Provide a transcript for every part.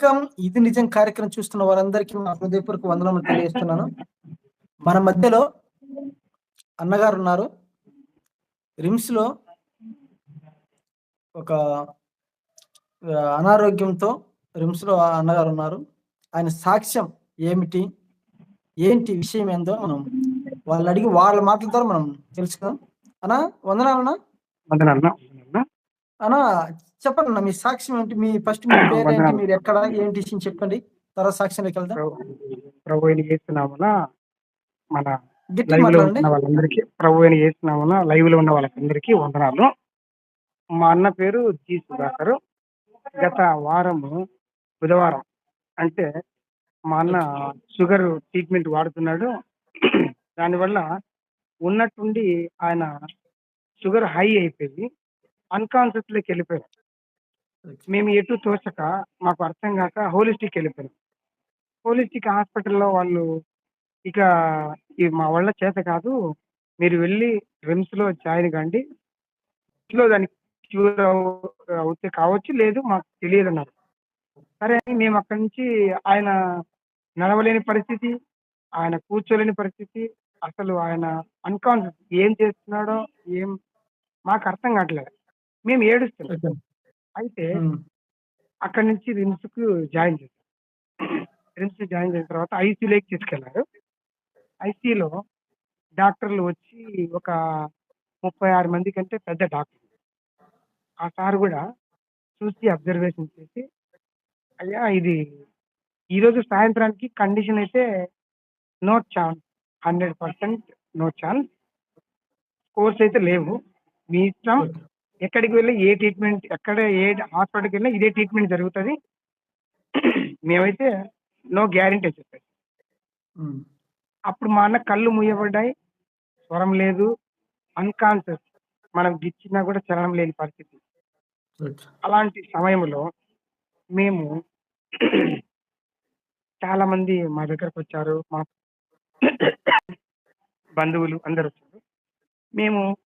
Welcome ఇది నిజం కార్యక్రమం చూస్తున్న వారందరికీ నా హృదయపూర్వక వందనములు తెలియజేస్తున్నాను. మన మధ్యలో అన్నగారు ఉన్నారు. రిమ్స్లో ఒక అనారోగ్యంతో రిమ్స్లో అన్నగారు ఉన్నారు. ఆయన సాక్ష్యం ఏమిటి? ఏంటి విషయం ఏందో మనం వాళ్ళు అడిగి వాళ్ళ మాటల ద్వారా మనం తెలుసుకుందాం. అన్నా వందనాలన్నా వందనాలన్నా అన్నా చెప్పండి అన్న మీ సాక్ష్యం ఏంటి? మీ ఫస్ట్ మీ పేరు ఏంటి. మీరు ఎక్కడ? ఏంటి విషయం చెప్పండి? తర్వాత సాక్ష్యంలోకి వెళ్దాం. ప్రభు అయిన చేస్తున్నామన మన గట్టి లైవ్లో మాట్లాడండి. ఉన్న వాళ్ళందరికీ ప్రభు అయిన చేస్తున్నామన లైవ్లో ఉన్న వాళ్ళందరికీ వందనాలు. మా అన్న పేరు జి సుధాకర్. గత వారము బుధవారం అంటే మా అన్న షుగర్ ట్రీట్మెంట్ వాడుతున్నాడు. దానివల్ల ఉన్నట్టుండి ఆయన షుగర్ హై అయిపోయి అన్కాన్షియస్లోకి వెళ్ళిపోయారు మేము ఎటు తోచక మాకు అర్థం కాక హోలిస్టిక్ వెళ్ళిపోయాం. హోలిస్టిక్ హాస్పిటల్లో వాళ్ళు ఇక మా వాళ్ళ చేత కాదు మీరు వెళ్ళి లో జాయిన్ కండి. లో దానికి క్యూర్ అవుతే కావచ్చు లేదు మాకు తెలియదు అన్నారు. సరే అని మేము అక్కడి నుంచి ఆయన నడవలేని పరిస్థితి ఆయన కూర్చోలేని పరిస్థితి అసలు ఆయన అన్కాన్షియస్ ఏం చేస్తున్నాడో ఏం మాకు అర్థం కావట్లేదు. మేము ఏడుస్తున్నాం. ఓకే. అయితే ఉమ్. అక్కడి నుంచి రిమ్స్కు జాయిన్ చేశారు రిమ్స్ జాయిన్ చేసిన తర్వాత ఐసీయూలోకి తీసుకెళ్ళారు. ఐసీయూలో డాక్టర్లు వచ్చి ఒక ముప్పై ఆరు మంది కంటే పెద్ద డాక్టర్ ఆ సార్ కూడా చూసి అబ్జర్వేషన్ చేసి అయ్యా ఇది ఈరోజు సాయంత్రానికి కండిషన్ అయితే no chance hundred percent no chance. Course అయితే లేవు. మీ ఇష్టం ఎక్కడికి వెళ్ళి ఏ ట్రీట్మెంట్ ఎక్కడ ఏ హాస్పిటల్కి వెళ్ళినా ఇదే ట్రీట్మెంట్ జరుగుతుంది. మేమైతే నో గ్యారంటీ చెప్పారు. ఉమ్. అప్పుడు మా అన్న కళ్ళు మూయబడ్డాయి. స్వరం లేదు. అన్కాన్షియస్ మనం గిచ్చినా కూడా చలనం లేని పరిస్థితి. అలాంటి సమయంలో మేము చాలా మంది మా దగ్గరకు వచ్చారు. మా బంధువులు అందరు వచ్చారు. మేము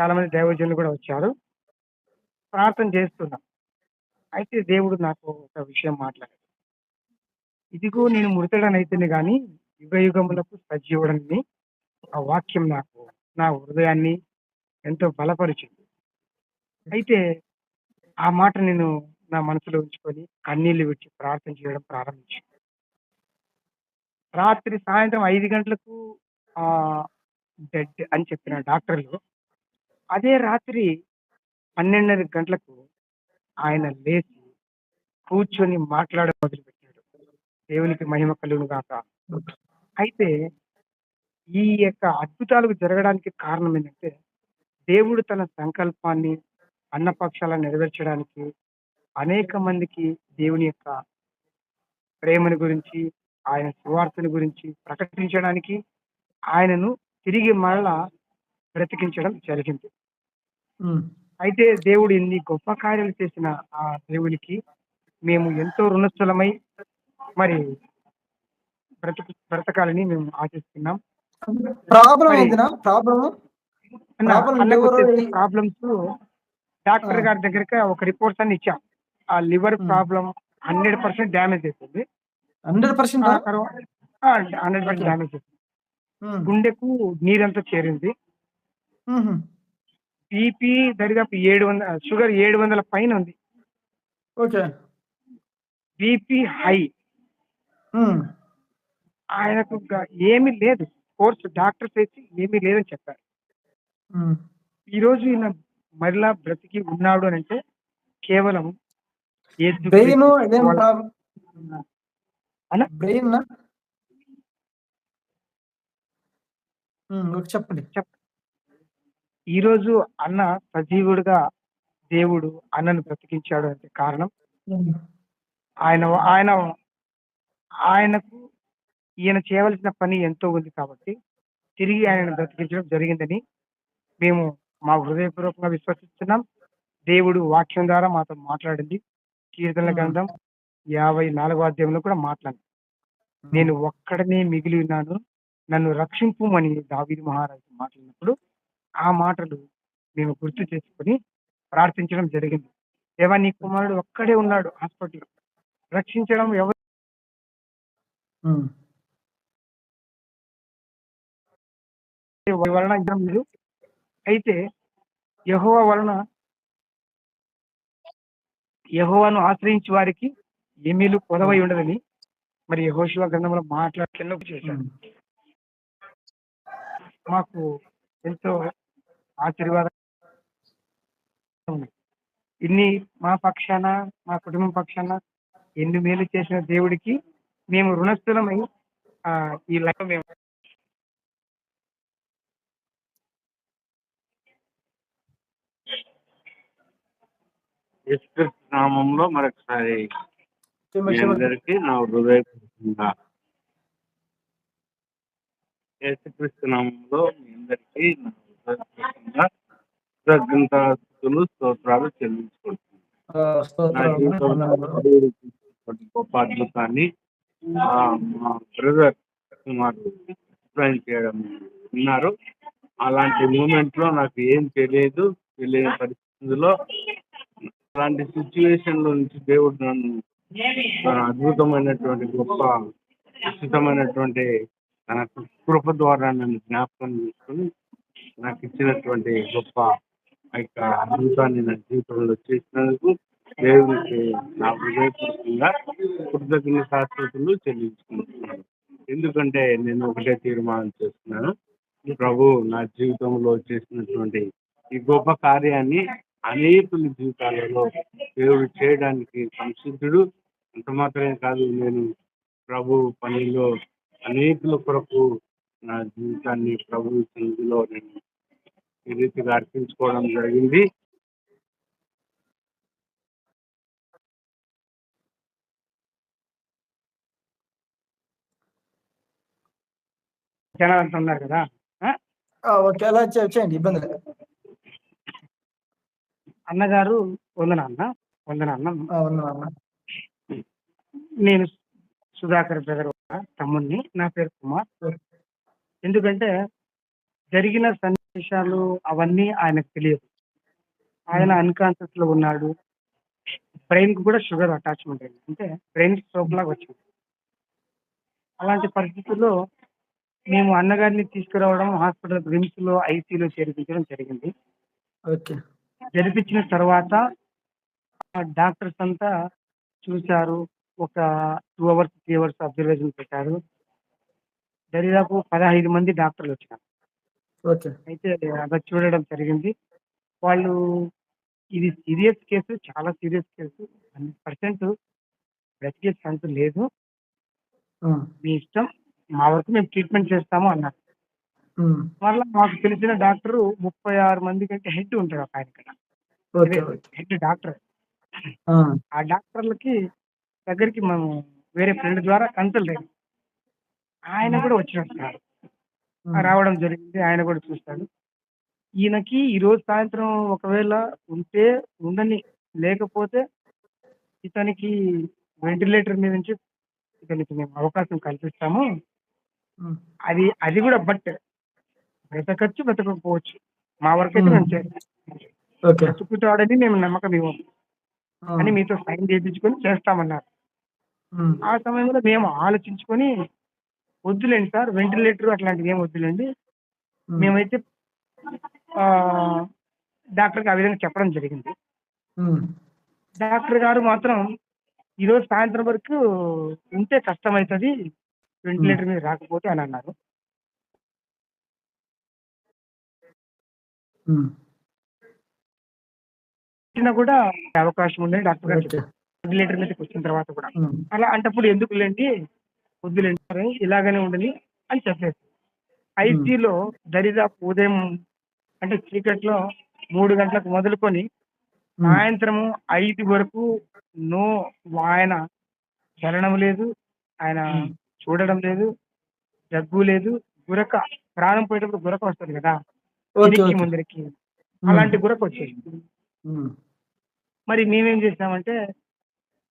చాలా మంది దైవజనులు కూడా వచ్చారు. ప్రార్థన చేస్తున్నా. అయితే దేవుడు నాకు ఒక విషయం మాట్లాడాడు. ఇదిగో నేను మృతుడనైతేనే కానీ యుగ యుగములకు సజీవుడని ఆ వాక్యం నాకు నా హృదయాన్ని ఎంతో బలపరిచింది. అయితే ఆ మాట నేను నా మనసులో ఉంచుకొని కన్నీళ్ళు విడిచి ప్రార్థన చేయడం ప్రారంభించాను. రాత్రి సాయంత్రం ఐదు గంటలకు ఆ డెడ్ అని చెప్పిన డాక్టర్లు అదే రాత్రి పన్నెండున్నర గంటలకు ఆయన లేచి కూర్చొని మాట్లాడ మొదలుపెట్టాడు. దేవునికి మహిమ కలుగును గాక. అయితే ఈ యొక్క అద్భుతాలకు జరగడానికి కారణం ఏంటంటే దేవుడు తన సంకల్పాన్ని అన్నపక్షాల నెరవేర్చడానికి అనేక మందికి దేవుని యొక్క ప్రేమను గురించి ఆయన సువార్తని గురించి ప్రకటించడానికి ఆయనను తిరిగి మరలా బ్రతికించడం జరిగింది. అయితే దేవుడు ఇన్ని గొప్ప కార్యాలు చేసిన ఆ దేవునికి మేము ఎంతో రుణస్థలమై మరి బ్రతక బ్రతకాలని మేము ఆశిస్తున్నాం. Problems doctor. గారి దగ్గరికి ఒక రిపోర్ట్స్ అన్ని ఇచ్చాం. ఆ liver. Problem hundred percent damage అయిపోయింది. Hundred percent? Hundred percent. Damage అయిపోయింది. గుండెకు నీరంతా చేరింది. బీపీ దరిదాపు ఏడు వందల షుగర్ ఏడు వందల పైన ఉంది. ఓకే. BP high. ఆయనకు ఏమీ లేదు. కోర్స్ డాక్టర్స్ అయితే ఏమీ లేదని చెప్పారు. ఉమ్. ఈ రోజు ఈయన మరలా బ్రతికి ఉన్నాడు అని అంటే కేవలం ఓకే చెప్పండి. ఈ రోజు అన్న సజీవుడుగా దేవుడు అన్నను బ్రతికించాడు అంటే కారణం. ఆయన ఆయన ఆయనకు ఈయన చేయవలసిన పని ఎంతో ఉంది కాబట్టి తిరిగి ఆయనను బ్రతికించడం జరిగిందని మేము మా హృదయపూర్వకంగా విశ్వసిస్తున్నాం దేవుడు వాక్యం ద్వారా మాతో మాట్లాడింది కీర్తనల Hmm. గ్రంథం యాభై నాలుగో అధ్యాయంలో కూడా మాట్లాడింది నేను ఒక్కడనే మిగిలి ఉన్నాను నన్ను రక్షింపుమని దావీదు మహారాజు మాట్లాడినప్పుడు ఆ మాటలు మేము గుర్తు చేసుకొని ప్రార్థించడం జరిగింది. దేవా నీ కుమారుడు ఒక్కడే ఉన్నాడు హాస్పిటల్లో. రక్షించడం ఎవరు వలన లేదు అయితే యహోవ వలన యహోవాను ఆశ్రయించి వారికి ఏమీలు కొదవై ఉండదని మరి యహోశివ గ్రంథంలో మాట్లాడుతున్న చేశారు ఉమ్. మాకు ఎంతో ఆశీర్వాదం. ఇన్ని మా పక్షాన మా కుటుంబం పక్షాన ఎన్ని మేలు చేసిన దేవుడికి మేము రుణస్థులమై ఆ, ఈ లైఫ్ మేము నామంలో మరొకసారి మీ అందరికీ నా హృదయపూర్వకంగా యేసుక్రీస్తు నామంలో మీ అందరికీ నా స్తోత్రాలు చెల్లించుకుంటున్నాను. గొప్ప అద్భుతాన్ని ఆ, మా బ్రదర్ కుమార్ ఎక్స్ప్లెయిన్ చేయడం విన్నారు అలాంటి మూమెంట్లో నాకు ఏం తెలియదు తెలియని పరిస్థితుల్లో అలాంటి సిచ్యువేషన్లో నుంచి దేవుడు నన్ను అద్భుతమైనటువంటి గొప్ప ఉచితమైనటువంటి తన కృప ద్వారా నన్ను జ్ఞాపకం చేసుకుని నాకు ఇచ్చినటువంటి గొప్ప యొక్క అద్భుతాన్ని నా జీవితంలో చేసినందుకు దేవునికి నా హృదయపూర్వకంగా కృతజ్ఞ శాశ్వతలు చెల్లించుకుంటున్నాను. ఎందుకంటే నేను ఒకటే తీర్మానం చేస్తున్నాను. ప్రభు నా జీవితంలో చేసినటువంటి ఈ గొప్ప కార్యాన్ని అనేకుల జీవితాలలో దేవుడు చేయడానికి సంసిద్ధుడు. అంత మాత్రమే కాదు నేను ప్రభు పనిలో అనేకుల కొరకు నా జీవితాన్ని ప్రభు సన్నిధిలో నేను ఈ రీతిగా అర్పించుకోవడం జరిగింది. జనాలు అంటున్నారు కదా? ఓకే అలా చేయండి ఇబ్బంది లేదు. అన్నగారు వందనాన్న వందనాన్న ఆ, వందనాలు. నేను సుధాకర్ బ్రదర్ తమ్ముడిని నా పేరు కుమార్. ఎందుకంటే జరిగిన సన్నివేశాలు అవన్నీ ఆయనకు తెలియదు. ఆయన అన్కాన్షియస్లో ఉన్నాడు. బ్రెయిన్కు కూడా షుగర్ అటాచ్మెంట్ అయింది. అంటే బ్రెయిన్ స్ట్రోక్ లాగా వచ్చింది. అలాంటి పరిస్థితుల్లో మేము అన్నగారిని తీసుకురావడం హాస్పిటల్ రిమ్స్లో ఐసీలో చేర్పించడం జరిగింది. ఓకే. జరిపించిన తర్వాత డాక్టర్స్ అంతా చూశారు. ఒక two hours three hours observation పెట్టారు. దరిదాపు పదహైదు మంది డాక్టర్లు వచ్చినారు. ఓకే. అయితే అది చూడడం జరిగింది. వాళ్ళు ఇది సీరియస్ కేసు చాలా సీరియస్ కేసు. హండ్రెడ్ పర్సెంట్ బ్రతికే ఛాన్స్ లేదు. మీ ఇష్టం మా వరకు మేము ట్రీట్మెంట్ చేస్తాము అన్నారు. మళ్ళీ మాకు తెలిసిన డాక్టర్ ముప్పై ఆరు మంది కంటే హెడ్ ఉంటాడు ఒక ఆయన ఇక్కడ. Head doctor. ఆ, ఆ డాక్టర్లకి దగ్గరికి మనం వేరే ఫ్రెండ్ ద్వారా కన్సల్ట్ అయ్యాం ఆయన కూడా వచ్చినట్టున్నారు రావడం జరిగింది ఆయన కూడా చూస్తాడు. ఈయనకి ఈ రోజు సాయంత్రం ఒకవేళ ఉంటే ఉండని లేకపోతే ఇతనికి వెంటిలేటర్ మీద నుంచి ఇతనికి మేము అవకాశం కల్పిస్తాము. అది అది కూడా బట్ బ్రతకచ్చు బ్రతకపోవచ్చు మా వరకు అయితే మేము చేస్తాం. బ్రతుకుతాడని మేము నమ్మకం ఇవ్వం. ఆ, అని మీతో సైన్ చేయించుకొని చేస్తామన్నారు. ఆ సమయంలో మేము ఆలోచించుకొని వద్దులేండి సార్ వెంటిలేటర్ అట్లాంటివి ఏం వద్దులేండి. మేమైతే ఆ, డాక్టర్కి ఆ విధంగా చెప్పడం జరిగింది. డాక్టర్ గారు మాత్రం ఈరోజు సాయంత్రం వరకు ఉంటే కష్టమవుతుంది వెంటిలేటర్ మీద రాకపోతే అని అన్నారు. కూడా అవకాశం ఉందని డాక్టర్ గారు. వెంటిలేటర్ మీదకి వచ్చిన తర్వాత కూడా. అలా అంటప్పుడు ఎందుకులేండి వద్దులేండి సరే ఇలాగనే ఉండని అని చెప్పేసి. ఐసీలో దరిదాపు ఉదయం అంటే చీకట్లో మూడు గంటలకు మొదలుకొని సాయంత్రము ఐదు వరకు నో ఆయన చలనం లేదు ఆయన. చూడడం లేదు దగ్గు లేదు గురక ప్రాణం పోయేటప్పుడు గురక వస్తుంది కదా. ముందరికి. అలాంటి గురక వచ్చేది. మరి మేమేం చేసామంటే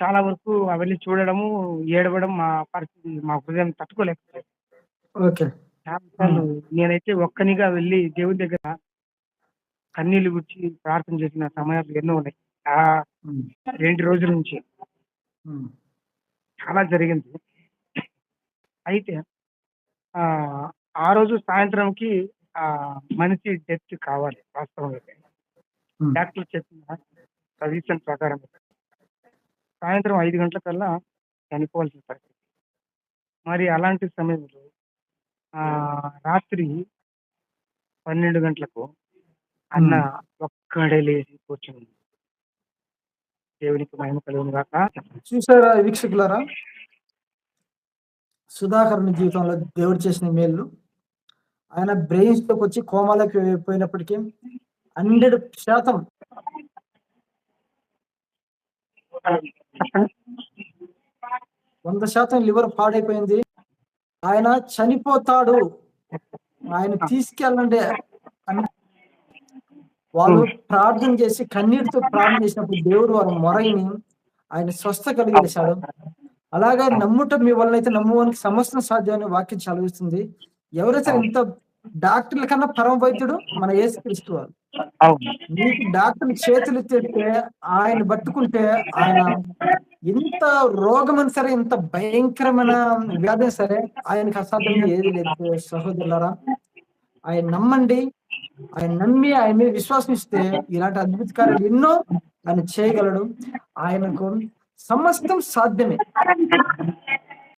చాలా వరకు అవన్నీ చూడడము ఏడవడం మా పరిస్థితి మా హృదయం తట్టుకోలేకపోయింది. ఓకే. చాలాసార్లు నేనైతే ఒక్కనిగా వెళ్ళి దేవుడి దగ్గర కన్నీళ్ళు గుచ్చి ప్రార్థన చేసిన సమయాలు ఎన్నో ఉన్నాయి. ఆ రెండు రోజుల నుంచి చాలా జరిగింది. అయితే ఆ రోజు సాయంత్రంకి ఆ మనిషి డెత్ కావాలి వాస్తవంగా. ఉమ్, డాక్టర్ చెప్పిన సజెషన్ ప్రకారం. సాయంత్రం ఐదు గంటలకల్లా చనిపోవాల్సిన పరిస్థితి. మరి అలాంటి సమయంలో ఆ రాత్రి పన్నెండు గంటలకు అన్న ఒక్కడే లేచి కూర్చుని దేవునికి మహిమ కలుగును గాక. చూసారా వీక్షకులారా? సుధాకరుని జీవితంలో దేవుడు చేసిన మేలు. ఆయన బ్రెయిన్స్లోకి వచ్చి కోమాలోకి పోయినప్పటికీ హండ్రెడ్ శాతం వంద శాతం లివర్ పాడైపోయింది. ఆయన చనిపోతాడు. ఆయన తీసుకెళ్ళండి అని వాళ్ళు ప్రార్థన చేసి కన్నీటితో ప్రార్థన చేసినప్పుడు దేవుడు వారి మొరని ఆయన స్వస్థ కలిగేశాడు అలాగే నమ్ముట మీ వల్ల అయితే నమ్మువానికి సమస్తం సాధ్యమని వాక్యం చదివిస్తుంది. ఎవరైతే ఇంత డాక్టర్ల కన్నా పరమ వైద్యుడు మన వారు. అవును. నీకు డాక్టర్ చేతులు ఎత్తితే ఆయన పట్టుకుంటే ఆయన ఎంత రోగమని సరే ఎంత భయంకరమైన వ్యాధి సరే ఆయనకు అసాధ్యంగా ఏది లేదు. సహోదరులారా ఆయన నమ్మండి ఆయన నమ్మి ఆయన మీద విశ్వాసం ఇస్తే ఇలాంటి అద్భుత కార్యాలు ఎన్నో ఆయన చేయగలడు. ఆయనకు సమస్తం సాధ్యమే.